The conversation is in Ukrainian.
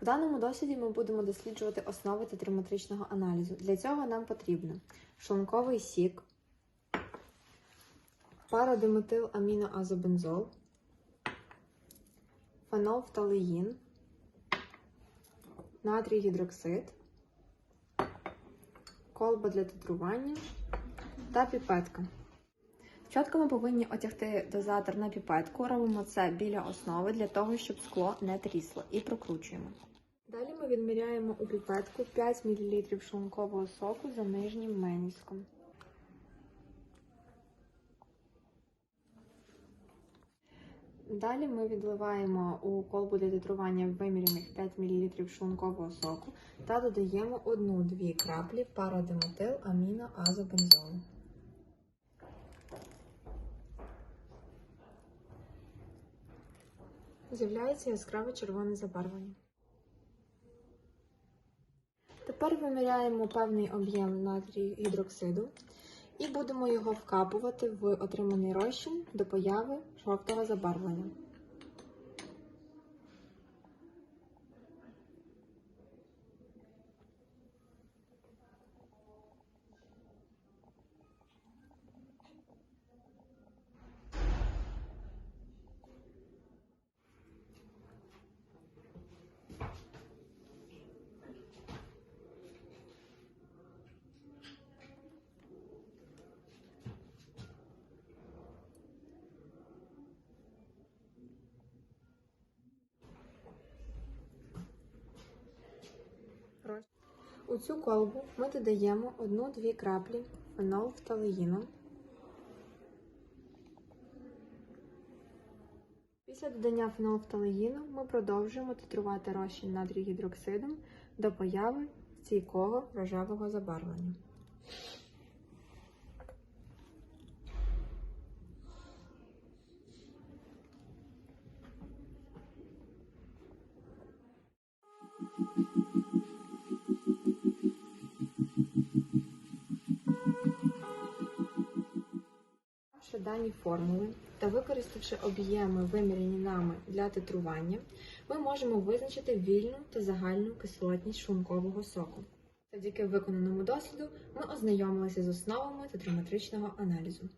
В даному досліді ми будемо досліджувати основи тетраметричного аналізу. Для цього нам потрібно шлунковий сік, парадиметиламіноазобензол, фенолфталеїн, натрій гідроксид, колба для титрування та піпетка. Спочатку ми повинні отягти дозатор на піпетку. Робимо це біля основи для того, щоб скло не трісло, і прокручуємо. Далі ми відміряємо у піпетку 5 мл шлункового соку за нижнім меніском. Далі ми відливаємо у колбу для титрування виміряних 5 мл шлункового соку та додаємо 1-2 краплі парадиметил аміноазобензолу. З'являється яскраве червоне забарвлення. Тепер виміряємо певний об'єм натрію гідроксиду і будемо його вкапувати в отриманий розчин до появи жовтого забарвлення. У цю колбу ми додаємо 1-2 краплі фенолфталеїну. Після додання фенолфталеїну ми продовжуємо титрувати розчин натрію гідроксидом до появи стійкого рожевого забарвлення. Дані формули та використавши об'єми, виміряні нами для титрування, ми можемо визначити вільну та загальну кислотність шлункового соку. Завдяки виконаному досліду ми ознайомилися з основами титрометричного аналізу.